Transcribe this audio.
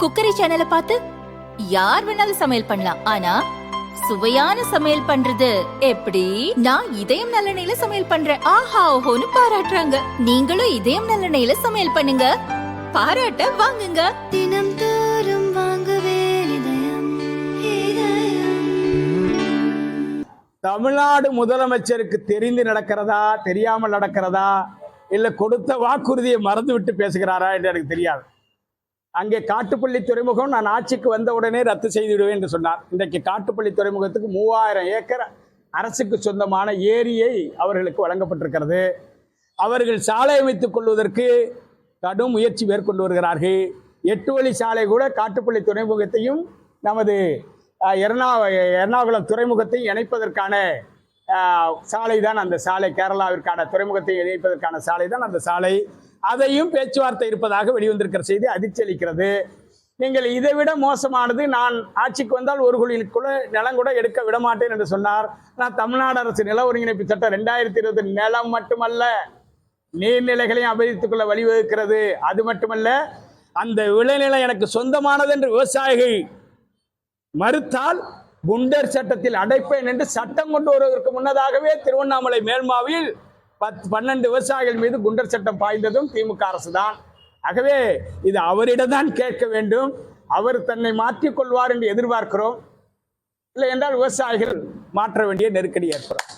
Cookery சேனலை பார்த்து யார் வேணாலும் சமையல் பண்ணலாம். ஆனா சுவையான சமையல் பண்றது எப்படி? நான் இதயம் நல்லெண்ணெயில சமையல் பண்றேன். ஆஹா ஓஹோன்னு பாராட்டுறாங்க. நீங்களும் இதயம் நல்லெண்ணெயில சமையல் பண்ணுங்க. பாராட்ட வாங்குங்க. தினம் தோறும் வாங்குவே இதயம் இதயம். தமிழ்நாடு முதலமைச்சருக்கு தெரிந்து நடக்கிறதா தெரியாமல் நடக்கிறதா இல்லை கொடுத்த வாக்குறுதியை மறந்துவிட்டு பேசுகிறாரா என்று எனக்கு தெரியாது. அங்கே காட்டுப்பள்ளி துறைமுகம் நான் ஆட்சிக்கு வந்த உடனே ரத்து செய்து விடுவேன் என்று சொன்னார். இன்றைக்கு காட்டுப்பள்ளி துறைமுகத்துக்கு மூவாயிரம் ஏக்கர் அரசுக்கு சொந்தமான ஏரியை அவர்களுக்கு வழங்கப்பட்டிருக்கிறது. அவர்கள் சாலை அமைத்துக் கொள்வதற்கு கடும் முயற்சி மேற்கொண்டு வருகிறார்கள். எட்டு வழி சாலை கூட காட்டுப்பள்ளி துறைமுகத்தையும் நமது எர்ணா எர்ணாகுளம் துறைமுகத்தையும் இணைப்பதற்கான சாலை தான் அந்த சாலை. கேரளாவிற்கான துறைமுகத்தை இணைப்பதற்கான சாலை தான் அந்த சாலை. அதையும் பேச்சுவார்த்தை இருப்பதாக வெளிவந்திருக்கிற செய்தி அதிர்ச்சி அளிக்கிறது நீங்கள் இதை விட மோசமானது நான் ஆட்சிக்கு வந்தால் ஒரு குழிக்குள்ள நிலம் கூட எடுக்க விட மாட்டேன் என்று சொன்னார். நான் தமிழ்நாடு அரசு நில ஒருங்கிணைப்பு சட்டம் ரெண்டாயிரத்தி இருபது நிலம் மட்டுமல்ல நீர்நிலைகளையும் அபகரித்துக் கொள்ள வழிவகுக்கிறது. அது மட்டுமல்ல அந்த விளைநிலை எனக்கு சொந்தமானது என்று விவசாயிகள் மறுத்தால் குண்டர் சட்டத்தில் அடைப்பேன் என்று சட்டம் கொண்டு வருவதற்கு முன்னதாகவே திருவண்ணாமலை மேல்மாவில் பத் பன்னெண்டு விவசாயிகள் மீது குண்டர் சட்டம் பாய்ந்ததும் திமுக அரசு தான் ஆகவே இது அவரிடம் தான் கேட்க வேண்டும். அவர் தன்னை மாற்றிக் கொள்வார் என்று எதிர்பார்க்கிறோம். இல்லை என்றால் விவசாயிகள் மாற்ற வேண்டிய நெருக்கடி ஏற்படும்.